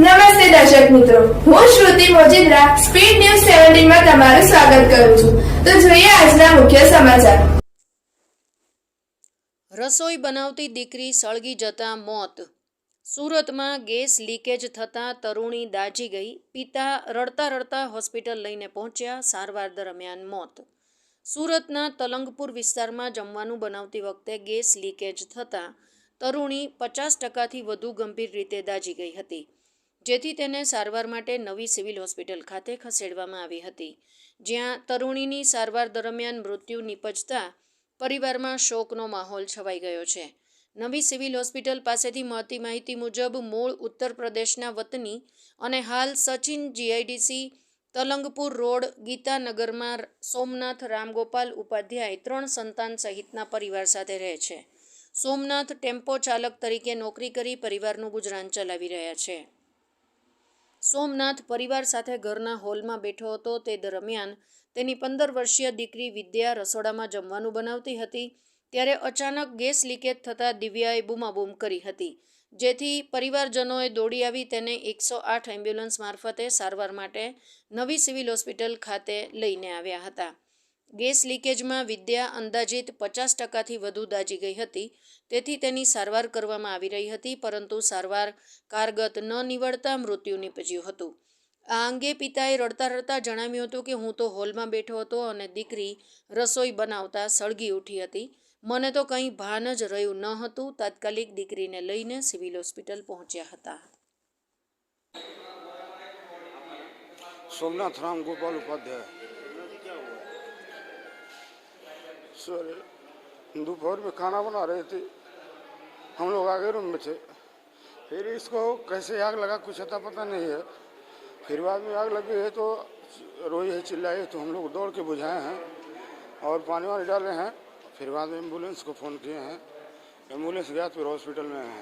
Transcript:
નમસ્તે દર્શક મિત્રો. હું શ્રુતિ મોજીદ્રા, સ્પીડ ન્યૂઝ સેવન્ટીનમાં તમારું સ્વાગત કરું છું. તો જોઈએ આજના મુખ્ય સમાચાર. રસોઈ બનાવતી દીકરી સળગી જતા મોત. સુરતમાં ગેસ લીકેજ થતાં તરુણી દાજી ગઈ. પિતા રડતા રડતા હોસ્પિટલ લઈને પહોંચ્યા, સારવાર દરમિયાન મોત. સુરતના તલંગપુર વિસ્તારમાં જમવાનું બનાવતી વખતે ગેસ લીકેજ થતાં તરુણી પચાસ ટકાથી વધુ ગંભીર રીતે દાજી ગઈ હતી. જેથી તેને સારવાર માટે નવી સિવિલ હોસ્પિટલ ખાતે ખસેડવામાં આવી હતી. જ્યાં તરુણીની સારવાર દરમિયાન મૃત્યુ નિપજતા પરિવારમાં શોકનો માહોલ છવાઈ ગયો છે. નવી સિવિલ હોસ્પિટલ પાસેથી મળતી માહિતી મુજબ, મૂળ ઉત્તર પ્રદેશના વતની અને હાલ સચિન જીઆઈડીસી, તલંગપુર રોડ, ગીતાનગરમાં સોમનાથ રામગોપાલ ઉપાધ્યાય ત્રણ સંતાન સહિતના પરિવાર સાથે રહે છે. સોમનાથ ટેમ્પો ચાલક તરીકે નોકરી કરી પરિવારનું ગુજરાન ચલાવી રહ્યા છે. સોમનાથ પરિવાર સાથે ઘરના હોલમાં બેઠો હતો. તે દરમિયાન તેની પંદર વર્ષીય દીકરી વિદ્યા રસોડામાં જમવાનું બનાવતી હતી. ત્યારે અચાનક ગેસ લીકેજ થતાં દિવ્યાએ બૂમાબૂમ કરી હતી. જેથી પરિવારજનોએ દોડી આવી તેને એકસો આઠ એમ્બ્યુલન્સ મારફતે સારવાર માટે નવી સિવિલ હોસ્પિટલ ખાતે લઈને આવ્યા હતા. ગેસ લીકેજમાં વિદ્યા અંદાજિત પચાસ ટકાથી વધુ દાજી ગઈ હતી. તેથી તેની સારવાર કરવામાં આવી રહી હતી, પરંતુ સારવાર કારગત ન નીવડતા મૃત્યુ નીપજ્યું હતું. આ અંગે પિતાએ રડતા રડતા જણાવ્યું હતું કે, હું તો હોલમાં બેઠો હતો અને દીકરી રસોઈ બનાવતા સળગી ઉઠી હતી. મને તો કંઈ ભાન જ રહ્યું ન હતું. તાત્કાલિક દીકરીને લઈને સિવિલ હોસ્પિટલ પહોંચ્યા હતા. સોમનાથ રામ ગોપાલ ઉપાધ્યાય. सर दोपहर में खाना बना रहे थे। हम लोग आगे रूम में थे। फिर इसको कैसे आग लगा कुछ अता पता नहीं है। फिर बाद में आग लगी है तो रोई है, चिल्लाई तो हम लोग दौड़ के बुझाए हैं और पानी वानी डाले हैं। फिर बाद में एंबुलेंस को फ़ोन किए हैं। एंबुलेंस गया तो फिर हॉस्पिटल में हैं।